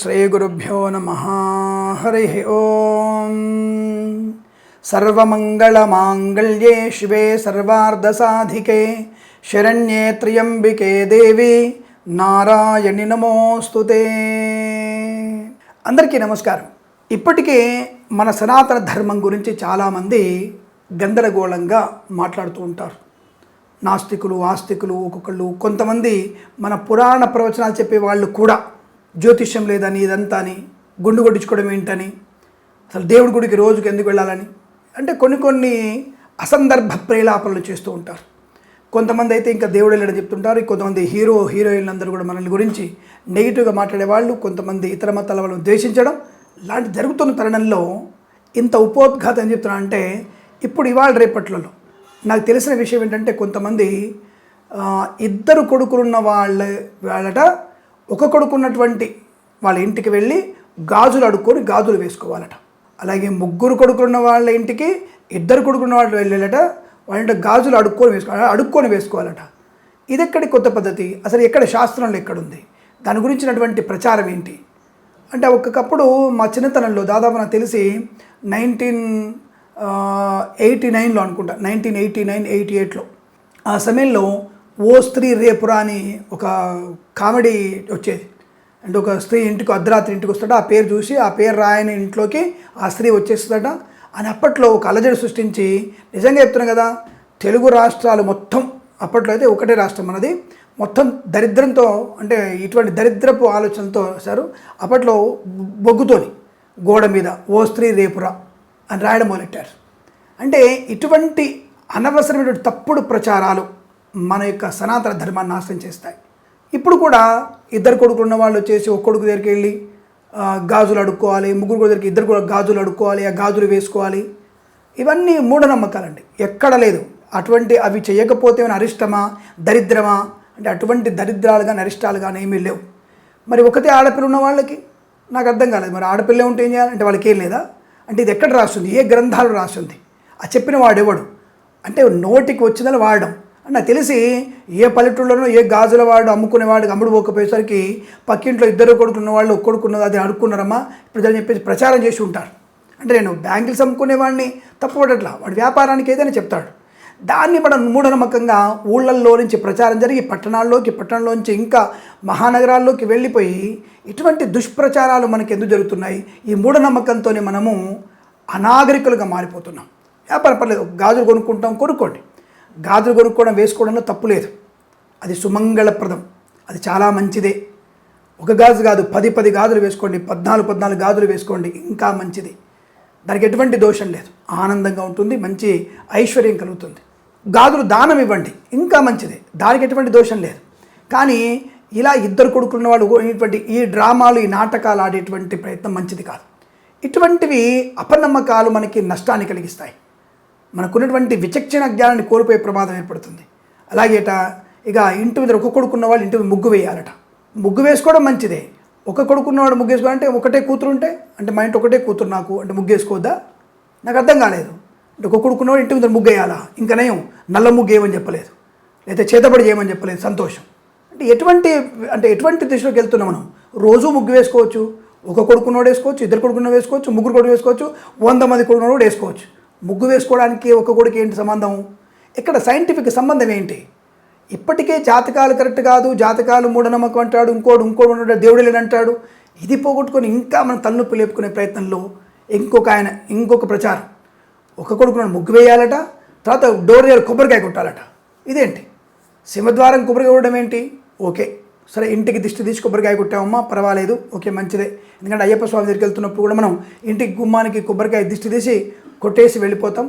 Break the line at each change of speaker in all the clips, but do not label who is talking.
శ్రీగురుభ్యో నమ హరి ఓం సర్వమంగళమాంగళ్యే శివే సర్వార్ధసాధికే శరణ్యే త్ర్యంబికే దేవి నారాయణి నమోస్తుతే అందరికీ నమస్కారం. ఇప్పటికే మన సనాతన ధర్మం గురించి చాలామంది గందరగోళంగా మాట్లాడుతూ ఉంటారు. నాస్తికులు ఆస్తికులు ఒక్కొక్కళ్ళు కొంతమంది మన పురాణ ప్రవచనాలు చెప్పే వాళ్ళు కూడా జ్యోతిష్యం లేదని ఇదంతా అని గుండు కొట్టించుకోవడం ఏంటని అసలు దేవుడి గుడికి రోజుకి ఎందుకు వెళ్ళాలని అంటే కొన్ని కొన్ని అసందర్భ ప్రేలాపనలు చేస్తూ ఉంటారు. కొంతమంది అయితే ఇంకా దేవుడు వెళ్ళడం చెప్తుంటారు కొంతమంది హీరో హీరోయిన్లు అందరూ కూడా మనల్ని గురించి నెగిటివ్గా మాట్లాడే వాళ్ళు కొంతమంది ఇతర మతాల వాళ్ళని ద్వేషించడం లాంటి జరుగుతున్న తరుణంలో ఇంత ఉపోద్ఘాతం అని చెప్తున్నా అంటే ఇప్పుడు ఇవాళ రేపట్లలో నాకు తెలిసిన విషయం ఏంటంటే కొంతమంది ఇద్దరు కొడుకులున్న వాళ్ళ వాళ్ళట ఒక కొడుకు ఉన్నటువంటి వాళ్ళ ఇంటికి వెళ్ళి గాజులు అడుక్కొని గాజులు వేసుకోవాలట. అలాగే ముగ్గురు కొడుకున్న వాళ్ళ ఇంటికి ఇద్దరు కొడుకున్న వాళ్ళు వెళ్ళాలట. వాళ్ళ ఇంటి గాజులు అడుక్కొని వేసుకోవాలి అడుక్కొని వేసుకోవాలట. ఇది ఎక్కడి కొత్త పద్ధతి? అసలు ఎక్కడ శాస్త్రంలో ఎక్కడుంది? దాని గురించినటువంటి ప్రచారం ఏంటి? అంటే ఒక్కొక్కప్పుడు మా చిన్నతనంలో దాదాపు నాకు తెలిసి నైన్టీన్ ఎయిటీ నైన్లో అనుకుంటా నైన్టీన్ ఎయిటీ నైన్ ఎయిటీ ఎయిట్లో ఆ సమయంలో ఓ స్త్రీ రేపురా అని ఒక కామెడీ వచ్చేది. అంటే ఒక స్త్రీ ఇంటికి అర్ధరాత్రి ఇంటికి వస్తాడు ఆ పేరు చూసి ఆ పేరు రాయని ఇంట్లోకి ఆ స్త్రీ వచ్చేస్తుందట. అని అప్పట్లో ఒక అలజడి సృష్టించి నిజంగా చెప్తున్నాను కదా తెలుగు రాష్ట్రాలు మొత్తం అప్పట్లో అయితే ఒకటే రాష్ట్రం మనది మొత్తం దరిద్రంతో అంటే ఇటువంటి దరిద్రపు ఆలోచనతో సారు అప్పట్లో బొగ్గుతోని గోడ మీద ఓ స్త్రీ రేపురా అని రాయడం మొదలెట్టారు. అంటే ఇటువంటి అనవసరమైనటువంటి తప్పుడు ప్రచారాలు మన యొక్క సనాతన ధర్మాన్ని నాశనం చేస్తాయి. ఇప్పుడు కూడా ఇద్దరు కొడుకులు ఉన్న వాళ్ళు వచ్చేసి ఒక కొడుకు దగ్గరికి వెళ్ళి గాజులు అడుక్కోవాలి ముగ్గురు దగ్గరికి ఇద్దరు కూడా గాజులు అడుక్కోవాలి ఆ గాజులు వేసుకోవాలి. ఇవన్నీ మూఢనమ్మకాలండి. ఎక్కడ లేదు. అటువంటి అవి చేయకపోతే ఏమైనా అరిష్టమా దరిద్రమా? అంటే అటువంటి దరిద్రాలు కానీ అరిష్టాలు కానీ ఏమీ లేవు. మరి ఒకతే ఆడపిల్ల ఉన్న వాళ్ళకి నాకు అర్థం కాలేదు. మరి ఆడపిల్ల ఉంటే ఏం చేయాలి? అంటే వాళ్ళకి ఏం లేదా? అంటే ఇది ఎక్కడ రాస్తుంది? ఏ గ్రంథాలు రాస్తుంది? ఆ చెప్పిన వాడెవడు అంటే నోటికి వచ్చిందని వాడడం. నాకు తెలిసి ఏ పల్లెటూళ్ళలోనో ఏ గాజుల వాడు అమ్ముకునేవాడికి అమ్ముడు పోకపోయేసరికి పక్కింట్లో ఇద్దరు కొడుకున్న వాళ్ళు ఒక్క కొడుకున్నది అది అడుక్కున్నారమ్మా ప్రజలు చెప్పేసి ప్రచారం చేసి ఉంటారు. అంటే నేను బ్యాంగిల్స్ అమ్ముకునేవాడిని తప్పుపడట్లా. వాడు వ్యాపారానికి ఏదైనా చెప్తాడు. దాన్ని మనం మూఢనమ్మకంగా ఊళ్ళల్లో నుంచి ప్రచారం జరిగి పట్టణాల్లోకి పట్టణంలోంచి ఇంకా మహానగరాల్లోకి వెళ్ళిపోయి ఇటువంటి దుష్ప్రచారాలు మనకి ఎందుకు జరుగుతున్నాయి? ఈ మూఢనమ్మకంతోనే మనము అనాగరికులుగా మారిపోతున్నాం. వ్యాపారం పర్లేదు గాజులు కొనుక్కుంటాం కొనుక్కోండి. గాజులు కొనుక్కోవడం వేసుకోవడంలో తప్పు లేదు. అది సుమంగళప్రదం. అది చాలా మంచిదే. ఒక గాజు కాదు పది పది గాజులు వేసుకోండి పద్నాలుగు పద్నాలుగు గాజులు వేసుకోండి ఇంకా మంచిది. దానికి ఎటువంటి దోషం లేదు. ఆనందంగా ఉంటుంది మంచి ఐశ్వర్యం కలుగుతుంది. గాజులు దానం ఇవ్వండి ఇంకా మంచిది. దానికి ఎటువంటి దోషం లేదు. కానీ ఇలా ఇద్దరు కొడుకున్న వాళ్ళు ఇటువంటి ఈ డ్రామాలు ఈ నాటకాలు ఆడేటువంటి ప్రయత్నం మంచిది కాదు. ఇటువంటివి అపనమ్మకాలు మనకి నష్టాన్ని కలిగిస్తాయి. మనకున్నటువంటి విచక్షణ జ్ఞానాన్ని కోల్పోయే ప్రమాదం ఏర్పడుతుంది. అలాగేట ఇక ఇంటి మీద ఒక కొడుకున్న వాళ్ళు ఇంటి మీద ముగ్గు వేయాలట. ముగ్గు వేసుకోవడం మంచిదే. ఒక కొడుకున్నవాడు ముగ్గు వేసుకోవాలంటే ఒకటే కూతురు ఉంటే అంటే మా ఇంటి ఒకటే కూతురు నాకు అంటే ముగ్గు వేసుకోవద్దా? నాకు అర్థం కాలేదు. అంటే ఒక కొడుకున్నవాడు ఇంటి మీద ముగ్గు వేయాలా? ఇంకా నయం. నల్ల ముగ్గు వేయమని చెప్పలేదు. లేదా చేతబడి చేయమని చెప్పలేదు. సంతోషం. అంటే ఎటువంటి అంటే ఎటువంటి దిశలోకి వెళ్తున్నాం మనం? రోజు ముగ్గు వేసుకోవచ్చు. ఒక కొడుకున్నోడు వేసుకోవచ్చు ఇద్దరు కొడుకున్న వేసుకోవచ్చు ముగ్గురు కొడుకు వేసుకోవచ్చు వంద మంది కొడుకున్నోడు వేసుకోవచ్చు. ముగ్గు వేసుకోవడానికి ఒక కొడుకు ఏంటి సంబంధం? ఇక్కడ సైంటిఫిక్ సంబంధం ఏంటి? ఇప్పటికే జాతకాలు కరెక్ట్ కాదు జాతకాలు మూఢనమ్మకం అంటాడు ఇంకోడు ఇంకోడు ఉన్నాడు దేవుడు లేనంటాడు ఇది పోగొట్టుకొని ఇంకా మనం తలనొప్పి లేపుకునే ప్రయత్నంలో ఇంకొక ఆయన ఇంకొక ప్రచారం. ఒక కొడుకు ముగ్గు వేయాలట తర్వాత డోర్ కొబ్బరికాయ కొట్టాలట. ఇదేంటి? సింహద్వారం కొబ్బరికాయ కొట్టడం ఏంటి? ఓకే. సరే ఇంటికి దిష్టి తీసి కొబ్బరికాయ కొట్టామమ్మా పర్వాలేదు. ఓకే మంచిదే. ఎందుకంటే అయ్యప్ప స్వామి దగ్గరికి వెళ్తున్నప్పుడు కూడా మనం ఇంటికి గుమ్మానికి కొబ్బరికాయ దిష్టి తీసి కొట్టేసి వెళ్ళిపోతాం.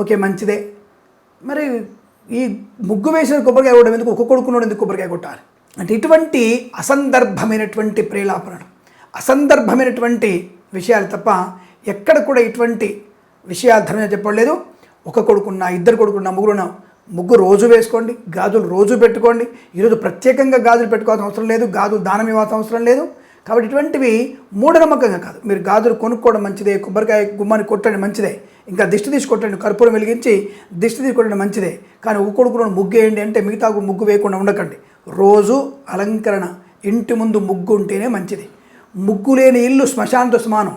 ఓకే మంచిదే. మరి ఈ ముగ్గు వేసిన కొబ్బరికాయ కొట్టడం ఎందుకు? ఒక కొడుకున్నాడు ఎందుకు కొబ్బరికాయ కొట్టాలి? అంటే ఇటువంటి అసందర్భమైనటువంటి ప్రేలాపనలు అసందర్భమైనటువంటి విషయాలు తప్ప ఎక్కడ కూడా ఇటువంటి విషయాలు ధర్మంగా చెప్పలేదు ఒక కొడుకున్నా ఇద్దరు కొడుకున్నా ముగ్గురున్నా ముగ్గు రోజు వేసుకోండి గాజులు రోజు పెట్టుకోండి. ఈరోజు ప్రత్యేకంగా గాజులు పెట్టుకోవాల్సిన అవసరం లేదు గాజులు దానం ఇవ్వాల్సిన అవసరం లేదు. కాబట్టి ఇటువంటివి మూఢనమ్మకంగా కాదు. మీరు గాజులు కొనుక్కోవడం మంచిదే కొబ్బరికాయ గుమ్మాన్ని కొట్టండి మంచిదే ఇంకా దిష్టి తీసి కొట్టండి కర్పూరం వెలిగించి దిష్టి తీసి మంచిదే. కానీ ఒక ముగ్గేయండి అంటే మిగతా ముగ్గు వేయకుండా ఉండకండి. రోజు అలంకరణ ఇంటి ముందు ముగ్గు ఉంటేనే మంచిది. ముగ్గు లేని ఇల్లు శ్మశానంతో సమానం.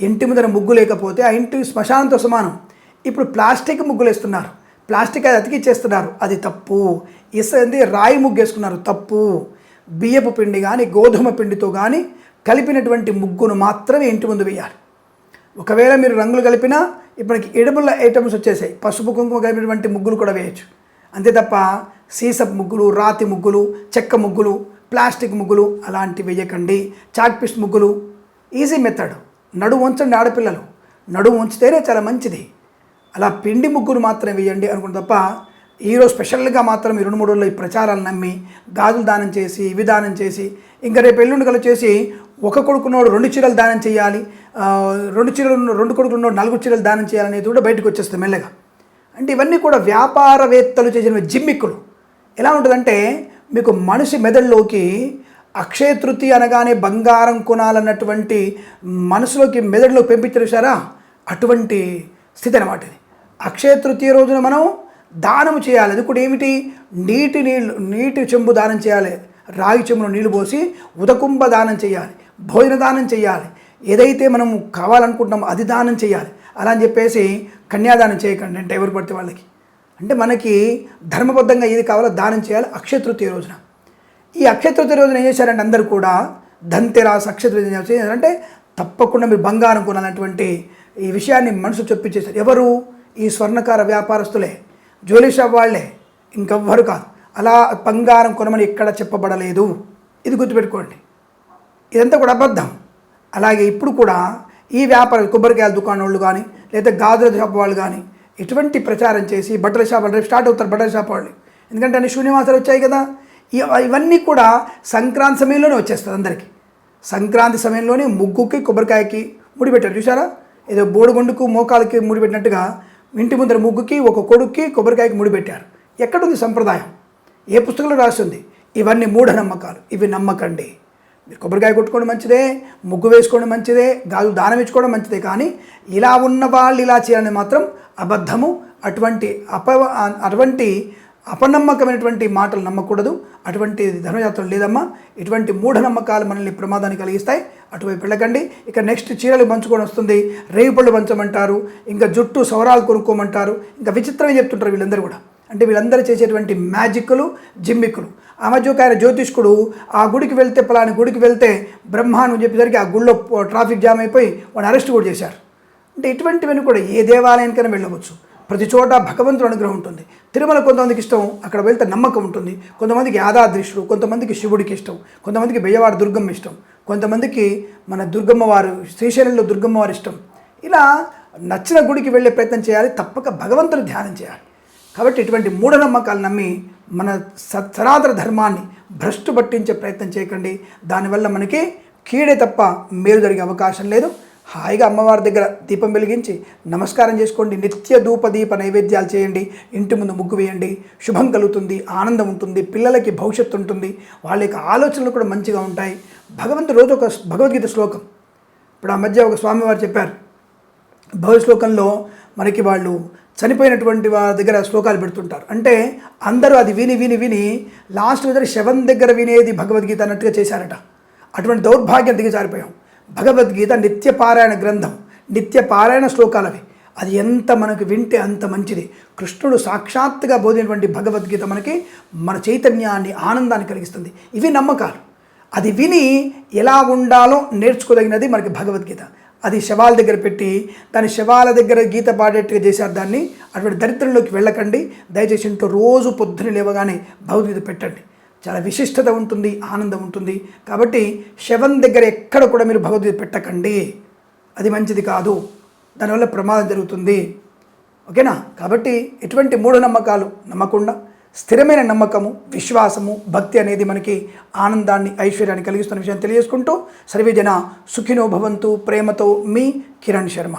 ఇంటి ముందర ముగ్గు లేకపోతే ఆ ఇంటి శ్మశానంతో సమానం. ఇప్పుడు ప్లాస్టిక్ ముగ్గులు వేస్తున్నారు. ప్లాస్టిక్ అది అతికిచ్చేస్తున్నారు. అది తప్పు. ఇసంది రాయి ముగ్గు వేసుకున్నారు తప్పు. బియ్యపు పిండి కానీ గోధుమ పిండితో కానీ కలిపినటువంటి ముగ్గును మాత్రమే ఇంటి ముందు వేయాలి. ఒకవేళ మీరు రంగులు కలిపినా ఇప్పటికి ఎడబుల్ ఐటమ్స్ వచ్చేసాయి. పసుపు కుంకుమ కలిపినటువంటి ముగ్గులు కూడా వేయచ్చు. అంతే తప్ప సీసప్ ముగ్గులు రాతి ముగ్గులు చెక్క ముగ్గులు ప్లాస్టిక్ ముగ్గులు అలాంటివి వేయకండి. చాక్పిస్ట్ ముగ్గులు ఈజీ మెథడ్. నడుము ఉంచండి ఆడపిల్లలు. నడుము ఉంచితేనే చాలా మంచిది. అలా పిండి ముగ్గులు మాత్రమే వేయండి అనుకుంటే తప్ప ఈరోజు స్పెషల్గా మాత్రం ఈ రెండు మూడు రోజుల్లో ఈ ప్రచారాలు నమ్మి గాజులు దానం చేసి ఇవి దానం చేసి ఇంకా రేపు ఎల్లుండి కలు చేసి ఒక కొడుకున్నోడు రెండు చీరలు దానం చేయాలి రెండు చీరలు రెండు కొడుకులు ఉన్నోడు నలుగురు చీరలు దానం చేయాలనేది కూడా బయటకు వచ్చేస్తుంది మెల్లగా. అంటే ఇవన్నీ కూడా వ్యాపారవేత్తలు చేసిన జిమ్మిక్కులు. ఎలా ఉంటుందంటే మీకు మనిషి మెదడులోకి అక్షయ తృతి అనగానే బంగారం కొనాలన్నటువంటి మనసులోకి మెదడులో పెంపించారా అటువంటి స్థితి అనమాట ఇది. అక్షయ తృతీయ రోజున మనం దానం చేయాలి. అది కూడా ఏమిటి? నీటి నీళ్ళు నీటి చెంబు దానం చేయాలి. రాగి చెంబులో నీళ్ళు పోసి ఉదకుంభ దానం చేయాలి. భోజన దానం చేయాలి. ఏదైతే మనం కావాలనుకుంటున్నామో అది దానం చేయాలి. అలా అని చెప్పేసి కన్యాదానం చేయకండి అంటే ఎవరు పడితే వాళ్ళకి. అంటే మనకి ధర్మబద్ధంగా ఏది కావాలో దానం చేయాలి అక్షయతృతీయ రోజున. ఈ అక్షయతృతీయ రోజున ఏం చేశారంటే అందరూ కూడా ధన్తెరాస్ అక్షయ అంటే తప్పకుండా మీరు బంగారం కొనాలన్నటువంటి ఈ విషయాన్ని మనసు చొప్పించేశారు. ఎవరు? ఈ స్వర్ణకార వ్యాపారస్తులే. జ్యువెలరీ షాప్ వాళ్ళే ఇంకెవ్వరు కాదు. అలా బంగారం కొనమని ఎక్కడ చెప్పబడలేదు. ఇది గుర్తుపెట్టుకోండి. ఇదంతా కూడా అబద్ధం. అలాగే ఇప్పుడు కూడా ఈ వ్యాపారం కొబ్బరికాయల దుకాణం వాళ్ళు కానీ లేదా గాజుల షాప్ వాళ్ళు కానీ ఇటువంటి ప్రచారం చేసి బట్టల షాప్ వాళ్ళు రేపు స్టార్ట్ అవుతారు బట్టల షాప్ వాళ్ళు. ఎందుకంటే అన్ని శూన్యమాసాలు వచ్చాయి కదా. ఇవన్నీ కూడా సంక్రాంతి సమయంలోనే వచ్చేస్తుంది అందరికీ. సంక్రాంతి సమయంలోనే ముగ్గుకి కొబ్బరికాయకి ముడిపెట్టారు. చూసారా ఏదో బోడుగుండుకు మోకాలకి ముడిపెట్టినట్టుగా ఇంటి ముందర ముగ్గుకి ఒక కొడుక్కి కొబ్బరికాయకి ముడిపెట్టారు ఎక్కడుంది సంప్రదాయం? ఏ పుస్తకంలో రాస్తుంది? ఇవన్నీ మూఢనమ్మకాలు. ఇవి నమ్మకండి. మీరు కొబ్బరికాయ కొట్టుకోవడం మంచిదే ముగ్గు వేసుకోవడం మంచిదే గాజు దానం ఇచ్చుకోవడం మంచిదే కానీ ఇలా ఉన్న వాళ్ళు ఇలా చేయాలని మాత్రం అబద్ధము అటువంటి అప అటువంటి అపనమ్మకమైనటువంటి మాటలు నమ్మకూడదు. అటువంటి ధర్మయాత్రలు లేదమ్మా. ఇటువంటి మూఢనమ్మకాలు మనల్ని ప్రమాదాన్ని కలిగిస్తాయి. అటువైపు వెళ్ళకండి. ఇక నెక్స్ట్ చీరలు పంచుకొని వస్తుంది. రేగు పళ్ళు పంచమంటారు. ఇంకా జుట్టు సవరాలు కొనుక్కోమంటారు. ఇంకా విచిత్రమే చెప్తుంటారు వీళ్ళందరూ కూడా. అంటే వీళ్ళందరూ చేసేటువంటి మ్యాజిక్లు జిమ్మిక్కులు. ఆ మధ్య ఒక ఆయన జ్యోతిష్కుడు ఆ గుడికి వెళ్తే పలాని గుడికి వెళ్తే బ్రహ్మాను చెప్పేసరికి ఆ గుడిలో ట్రాఫిక్ జామ్ అయిపోయి వాడిని అరెస్ట్ కూడా చేశారు. అంటే ఇటువంటివన్నీ కూడా ఏ దేవాలయానికైనా వెళ్ళవచ్చు. ప్రతి చోట భగవంతుడు అనుగ్రహం ఉంటుంది. తిరుమల కొంతమందికి ఇష్టం అక్కడ వెళ్తే నమ్మకం ఉంటుంది. కొంతమందికి యాదాద్రిష్టుడు కొంతమందికి శివుడికి ఇష్టం కొంతమందికి బెయ్యవాడ దుర్గమ్మ ఇష్టం కొంతమందికి మన దుర్గమ్మ వారు శ్రీశైలంలో దుర్గమ్మ వారు ఇష్టం. ఇలా నచ్చిన గుడికి వెళ్ళే ప్రయత్నం చేయాలి తప్పక భగవంతుని ధ్యానం చేయాలి. కాబట్టి ఇటువంటి మూఢనమ్మకాలు నమ్మి మన స- సనాతన ధర్మాన్ని భ్రష్టు పట్టించే ప్రయత్నం చేయకండి. దానివల్ల మనకి కీడే తప్ప మేలు జరిగే అవకాశం లేదు. హాయిగా అమ్మవారి దగ్గర దీపం వెలిగించి నమస్కారం చేసుకోండి. నిత్య ధూప దీప నైవేద్యాలు చేయండి. ఇంటి ముందు ముగ్గు వేయండి. శుభం కలుగుతుంది. ఆనందం ఉంటుంది. పిల్లలకి భవిష్యత్తు ఉంటుంది. వాళ్ళ యొక్క ఆలోచనలు కూడా మంచిగా ఉంటాయి. భగవంతుడు రోజు ఒక భగవద్గీత శ్లోకం. ఇప్పుడు ఆ మధ్య ఒక స్వామివారు చెప్పారు. భవిష్య శ్లోకంలో మనకి వాళ్ళు చనిపోయినటువంటి వారి దగ్గర శ్లోకాలు పెడుతుంటారు. అంటే అందరూ అది విని విని విని లాస్ట్ దగ్గర శవం దగ్గర వినేది భగవద్గీత అన్నట్టుగా చేశారట. అటువంటి దౌర్భాగ్యం దిగజారిపోయాం భగవద్గీత నిత్య పారాయణ గ్రంథం నిత్య పారాయణ శ్లోకాలు అవి అది ఎంత మనకు వింటే అంత మంచిది. కృష్ణుడు సాక్షాత్తుగా బోధినటువంటి భగవద్గీత మనకి మన చైతన్యాన్ని ఆనందాన్ని కలిగిస్తుంది. ఇవి నమ్మకాలు. అది విని ఎలా ఉండాలో నేర్చుకోదగినది మనకి భగవద్గీత. అది శవాల దగ్గర పెట్టి దాని శవాల దగ్గర గీత పాడేట్టుగా చేశారు దాన్ని అటువంటి దరిద్రంలోకి వెళ్ళకండి. దయచేసి ఇంట్లో రోజు పొద్దున లేవగానే భగవద్గీత పెట్టండి. చాలా విశిష్టత ఉంటుంది ఆనందం ఉంటుంది. కాబట్టి శవం దగ్గర ఎక్కడ కూడా మీరు భగవద్గీత పెట్టకండి. అది మంచిది కాదు. దానివల్ల ప్రమాదం జరుగుతుంది. ఓకేనా? కాబట్టి ఎటువంటి మూఢనమ్మకాలు నమ్మకుండా స్థిరమైన నమ్మకము విశ్వాసము భక్తి అనేది మనకి ఆనందాన్ని ఐశ్వర్యాన్ని కలిగిస్తున్న విషయం తెలియజేసుకుంటూ సర్వేజన సుఖినో భవంతు ప్రేమతో మీ కిరణ్ శర్మ.